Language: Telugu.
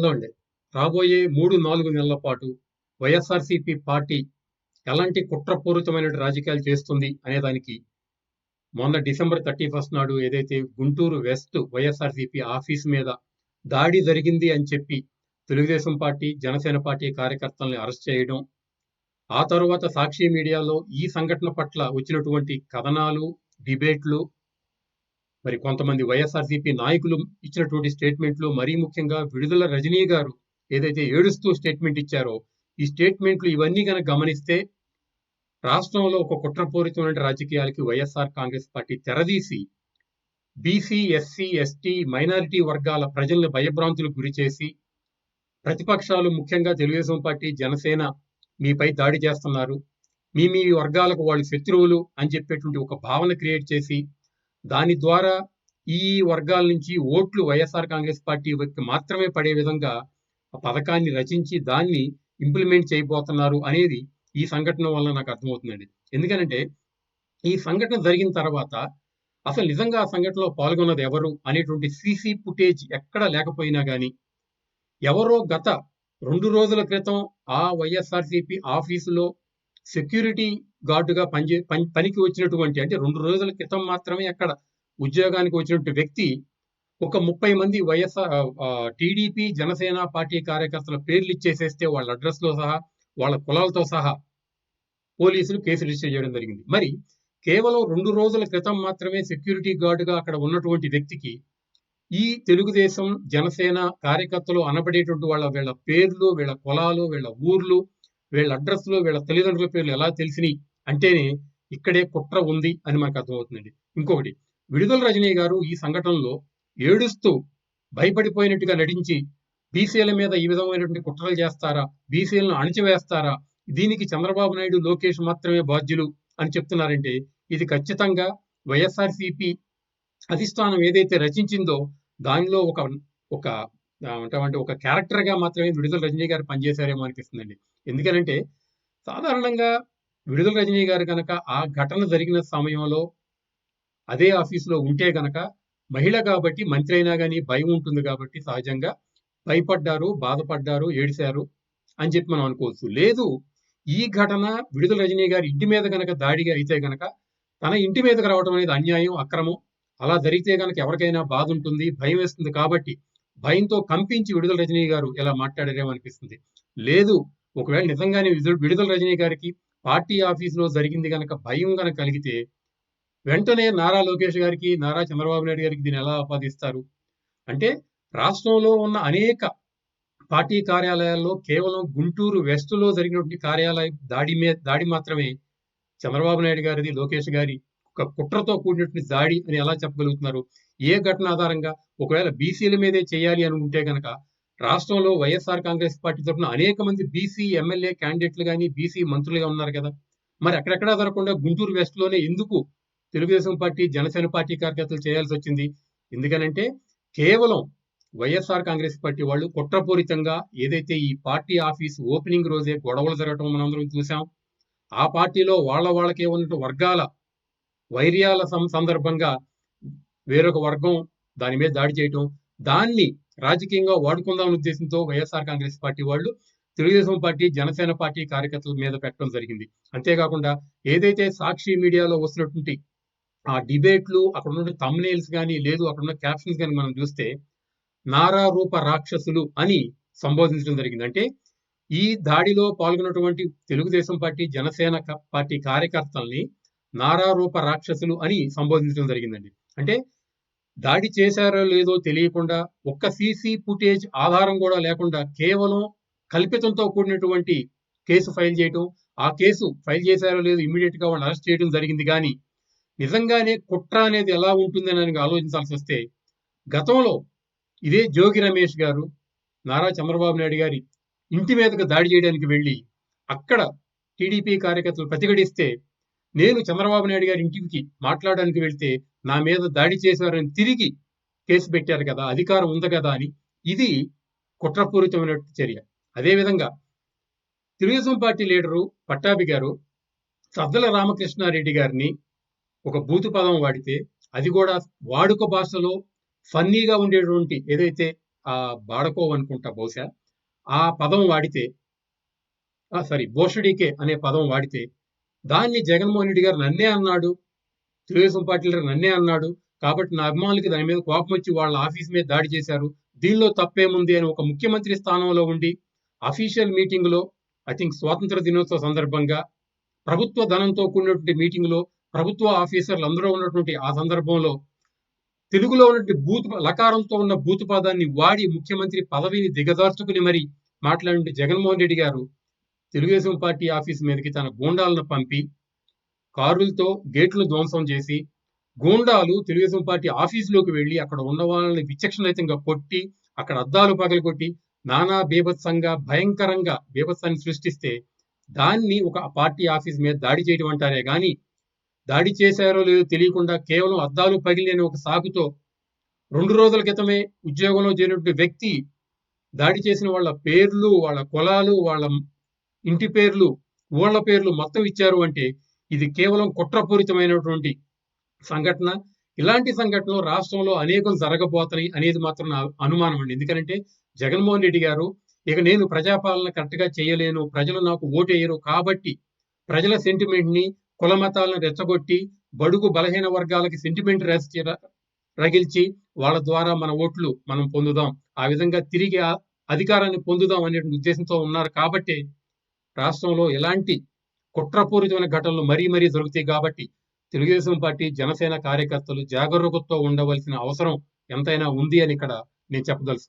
హలో అండి. రాబోయే 3, 4 నెలల పాటు వైఎస్ఆర్‌సీపీ పార్టీ ఎలాంటి కుట్రపూరితమైన రాజకీయాలు చేస్తుంది అనే దానికి మొన్న డిసెంబర్ 31 నాడు ఏదైతే గుంటూరు వెస్ట్ వైఎస్ఆర్‌సీపీ ఆఫీస్ మీద దాడి జరిగింది అని చెప్పి తెలుగుదేశం పార్టీ, జనసేన పార్టీ కార్యకర్తల్ని అరెస్ట్ చేయడం, ఆ తర్వాత సాక్షి మీడియాలో ఈ సంఘటన పట్ల వచ్చినటువంటి కథనాలు, డిబేట్లు, మరి కొంతమంది వైఎస్ఆర్‌సీపీ నాయకులు ఇచ్చినటువంటి స్టేట్మెంట్లు, మరీ ముఖ్యంగా విడుదల రజనీ గారు ఏదైతే ఏడుస్తూ స్టేట్మెంట్ ఇచ్చారో, ఈ స్టేట్మెంట్లు ఇవన్నీ గనక గమనిస్తే రాష్ట్రంలో ఒక కుట్రపూరితమైన రాజకీయాలకి వైఎస్ఆర్ కాంగ్రెస్ పార్టీ తెరదీసి బీసీ, ఎస్సీ, ఎస్టీ, మైనారిటీ వర్గాల ప్రజలను భయభ్రాంతులకు గురి చేసి ప్రతిపక్షాలు ముఖ్యంగా తెలుగుదేశం పార్టీ, జనసేన మీపై దాడి చేస్తున్నారు. మీ మీ వర్గాలకు వాళ్ళు శత్రువులు అని చెప్పేటువంటి ఒక భావన క్రియేట్ చేసి దాని ద్వారా ఈ వర్గాల నుంచి ఓట్లు వైఎస్ఆర్ కాంగ్రెస్ పార్టీ మాత్రమే పడే విధంగా ఆ పథకాన్ని రచించి దాన్ని ఇంప్లిమెంట్ చేయబోతున్నారు అనేది ఈ సంఘటన వల్ల నాకు అర్థమవుతుందండి. ఎందుకనంటే ఈ సంఘటన జరిగిన తర్వాత అసలు నిజంగా ఆ సంఘటనలో పాల్గొన్నది ఎవరు అనేటువంటి సీసీ ఫుటేజ్ ఎక్కడ లేకపోయినా కానీ ఎవరో గత రెండు రోజుల క్రితం ఆ వైఎస్ఆర్‌సీపీ ఆఫీసులో సెక్యూరిటీ గార్డుగా పనిచే పని పనికి వచ్చినటువంటి అంటే రెండు రోజుల క్రితం మాత్రమే అక్కడ ఉద్యోగానికి వచ్చినటువంటి వ్యక్తి ఒక 30 మంది వైఎస్ఆర్ టీడీపీ, జనసేన పార్టీ కార్యకర్తల పేర్లు ఇచ్చేసేస్తే వాళ్ళ అడ్రస్లో సహా, వాళ్ళ కులాలతో సహా పోలీసులు కేసు రిజిస్టర్ చేయడం జరిగింది. మరి కేవలం రెండు రోజుల క్రితం మాత్రమే సెక్యూరిటీ గార్డుగా అక్కడ ఉన్నటువంటి వ్యక్తికి ఈ తెలుగుదేశం, జనసేన కార్యకర్తలు అనబడేటువంటి వాళ్ళ వీళ్ళ పేర్లు, వీళ్ళ కులాలు, వీళ్ళ ఊర్లు, వీళ్ళ అడ్రెస్‌లు, వీళ్ళ తల్లిదండ్రుల పేర్లు ఎలా తెలిసినాయి అంటేనే ఇక్కడే కుట్ర ఉంది అని మనకు అర్థమవుతుందండి. ఇంకొకటి విడుదల రజనీ గారు ఈ సంఘటనలో ఏడుస్తూ భయపడిపోయినట్టుగా నటించి బీసీల మీద ఈ విధమైనటువంటి కుట్రలు చేస్తారా? బీసీలను అణిచివేస్తారా? దీనికి చంద్రబాబు నాయుడు, లోకేష్ మాత్రమే బాధ్యులు అని చెప్తున్నారంటే ఇది ఖచ్చితంగా వైఎస్ఆర్‌సీపీ అధిష్టానం ఏదైతే రచించిందో దానిలో ఒక ఒక అంటే ఒక క్యారెక్టర్‌గా మాత్రమే విడుదల రజనీ గారు పనిచేశారేమో అనిపిస్తుందండి. ఎందుకనంటే సాధారణంగా విడుదల రజనీ గారు కనుక ఆ ఘటన జరిగిన సమయంలో అదే ఆఫీస్‌లో ఉంటే గనక మహిళ కాబట్టి మంత్రి అయినా కానీ భయం ఉంటుంది కాబట్టి సహజంగా భయపడ్డారు, బాధపడ్డారు, ఏడిశారు అని చెప్పి మనం అనుకోవచ్చు. లేదు ఈ ఘటన విడుదల రజనీ గారి ఇంటి మీద గనక దాడిగా అయితే గనక తన ఇంటి మీదకి రావడం అనేది అన్యాయం, అక్రమం. అలా జరిగితే గనక ఎవరికైనా బాధ ఉంటుంది, భయం వేస్తుంది కాబట్టి భయంతో కంపించి విడుదల రజనీ గారు ఇలా మాట్లాడారేమో అనిపిస్తుంది. లేదు ఒకవేళ నిజంగానే విడుదల రజనీ గారికి పార్టీ ఆఫీసులో జరిగింది కనుక భయం కనుక కలిగితే వెంటనే నారా లోకేష్ గారికి, నారా చంద్రబాబు నాయుడు గారికి దీన్ని ఎలా ఆపాదిస్తారు? అంటే రాష్ట్రంలో ఉన్న అనేక పార్టీ కార్యాలయాల్లో కేవలం గుంటూరు వెస్ట్‌లో జరిగినటువంటి కార్యాలయ దాడి మీద దాడి మాత్రమే చంద్రబాబు నాయుడు గారిది, లోకేష్ గారి ఒక కుట్రతో కూడినటువంటి దాడి అని ఎలా చెప్పగలుగుతున్నారు? ఏ ఘటన ఆధారంగా ఒకవేళ బీసీల మీదే చేయాలి అనుకుంటే గనక రాష్ట్రంలో వైఎస్ఆర్ కాంగ్రెస్ పార్టీ తరపున అనేక మంది బీసీ ఎమ్మెల్యే క్యాండిడేట్‌లు కానీ బీసీ మంత్రులుగా ఉన్నారు కదా! మరి అక్కడెక్కడా జరగకుండా గుంటూరు వెస్ట్‌లోనే ఎందుకు తెలుగుదేశం పార్టీ, జనసేన పార్టీ కార్యకర్తలు చేయాల్సి వచ్చింది ఎందుకనంటే కేవలం వైఎస్ఆర్ కాంగ్రెస్ పార్టీ వాళ్ళు కుట్రపూరితంగా ఏదైతే ఈ పార్టీ ఆఫీస్ ఓపెనింగ్ రోజే గొడవలు జరగటం మనందరం చూసాం. ఆ పార్టీలో వాళ్ళ వాళ్ళకే ఉన్నటువంటి వర్గాల వైర్యాల సం సందర్భంగా వేరొక వర్గం దాని మీద దాడి చేయటం, దాన్ని రాజకీయంగా వాడుకుందామని ఉద్దేశంతో వైఎస్ఆర్ కాంగ్రెస్ పార్టీ వాళ్ళు తెలుగుదేశం పార్టీ, జనసేన పార్టీ కార్యకర్తల మీద పెట్టడం జరిగింది. అంతేకాకుండా ఏదైతే సాక్షి మీడియాలో వస్తున్నటువంటి ఆ డిబేట్‌లు అక్కడ ఉన్న తమ్నేల్స్ కానీ లేదు అక్కడున్న క్యాప్షన్స్ కానీ మనం చూస్తే నారా రూప రాక్షసులు అని సంబోధించడం జరిగింది. అంటే ఈ దాడిలో పాల్గొన్నటువంటి తెలుగుదేశం పార్టీ, జనసేన పార్టీ కార్యకర్తల్ని నారా రూప రాక్షసులు అని సంబోధించడం జరిగిందండి. అంటే దాడి చేశారో లేదో తెలియకుండా ఒక్క సీసీ ఫుటేజ్ ఆధారం కూడా లేకుండా కేవలం కల్పితంతో కూడినటువంటి కేసు ఫైల్ చేయటం, ఆ కేసు ఫైల్ చేశారో లేదో ఇమ్మీడియట్గా వాళ్ళని అరెస్ట్ చేయడం జరిగింది. కానీ నిజంగానే కుట్ర అనేది ఎలా ఉంటుందని ఆలోచించాల్సొస్తే గతంలో ఇదే జోగి రమేష్ గారు నారా చంద్రబాబు నాయుడు గారి ఇంటి మీదకు దాడి చేయడానికి వెళ్ళి అక్కడ టీడీపీ కార్యకర్తలు ప్రతిఘటిస్తే నేను చంద్రబాబు నాయుడు గారి ఇంటికి మాట్లాడడానికి వెళ్తే నా మీద దాడి చేశారని తిరిగి కేసు పెట్టారు కదా! అధికారం ఉంది కదా! అని ఇది కుట్రపూరితమైన చర్య. అదేవిధంగా తెలుగుదేశం పార్టీ లీడరు పట్టాభి గారు సద్దల రామకృష్ణారెడ్డి గారిని ఒక బూతు పదం వాడితే అది కూడా వాడుక భాషలో ఫన్నీగా ఉండేటువంటి ఏదైతే ఆ బాడకోవ్ అనుకుంటా బహుశా ఆ పదం వాడితే సారీ బోషడీకే అనే పదం వాడితే దాన్ని జగన్మోహన్ రెడ్డి గారు నన్నే అన్నాడు. తెలుగుదేశం పార్టీ లీడర్ నన్నే అన్నాడు. కాబట్టి నా అభిమానులకి దాని మీద కోపం వచ్చి వాళ్ళ ఆఫీస్ మీద దాడి చేశారు. దీనిలో తప్పేముంది అని ఒక ముఖ్యమంత్రి స్థానంలో ఉండి అఫీషియల్ మీటింగ్లో ఐ థింక్ స్వాతంత్ర దినోత్సవ సందర్భంగా ప్రభుత్వ ధనంతో కూడినటువంటి మీటింగ్లో ప్రభుత్వ ఆఫీసర్లు అందరూ ఉన్నటువంటి ఆ సందర్భంలో తెలుగులో ఉన్నటువంటి బూత్ లకారంతో ఉన్న బూత్ పదాన్ని వాడి ముఖ్యమంత్రి పదవిని దిగజార్చుకుని మరి మాట్లాడిన జగన్మోహన్ రెడ్డి గారు తెలుగుదేశం పార్టీ ఆఫీస్ మీదకి తన గూండాలను పంపి కారులతో గేట్లు ధ్వంసం చేసి గూండాలు తెలుగుదేశం పార్టీ ఆఫీసులోకి వెళ్ళి అక్కడ ఉన్న వాళ్ళని విచక్షణరహితంగా కొట్టి అక్కడ అద్దాలు పగలగొట్టి నానా బీభత్సంగా భయంకరంగా బీభత్సాన్ని సృష్టిస్తే దాన్ని ఒక పార్టీ ఆఫీస్ మీద దాడి చేయడం అంటారే కానీ దాడి చేశారో లేదో తెలియకుండా కేవలం అద్దాలు పగిలిన ఒక సాకుతో రెండు రోజుల క్రితమే ఉద్యోగంలో చేరినటువంటి వ్యక్తి దాడి చేసిన వాళ్ళ పేర్లు వాళ్ళ కులాలు వాళ్ళ ఇంటి పేర్లు ఊళ్ళ పేర్లు మొత్తం ఇచ్చారు అంటే ఇది కేవలం కుట్రపూరితమైనటువంటి సంఘటన. ఇలాంటి సంఘటనలు రాష్ట్రంలో అనేకం జరగబోతున్నాయి అనేది మాత్రం నా అనుమానం అండి. ఎందుకంటే జగన్మోహన్ రెడ్డి గారు ఇక నేను ప్రజాపాలన కరెక్ట్గా చేయలేను ప్రజలు నాకు ఓటేయరు కాబట్టి ప్రజల సెంటిమెంట్ని కుల మతాలను రెచ్చగొట్టి బడుగు బలహీన వర్గాలకి సెంటిమెంట్ రగిల్చి వాళ్ళ ద్వారా మన ఓట్లు మనం పొందుదాం. ఆ విధంగా తిరిగి అధికారాన్ని పొందుదాం అనే ఉద్దేశంతో ఉన్నారు కాబట్టి రాష్ట్రంలో ఎలాంటి కుట్రపూరితమైన ఘటనలు మరీ మరీ జరుగుతాయి కాబట్టి తెలుగుదేశం పార్టీ జనసేన కార్యకర్తలు జాగరూకతతో ఉండవలసిన అవసరం ఎంతైనా ఉంది అని ఇక్కడ నేను చెప్పదలుచుకున్నాను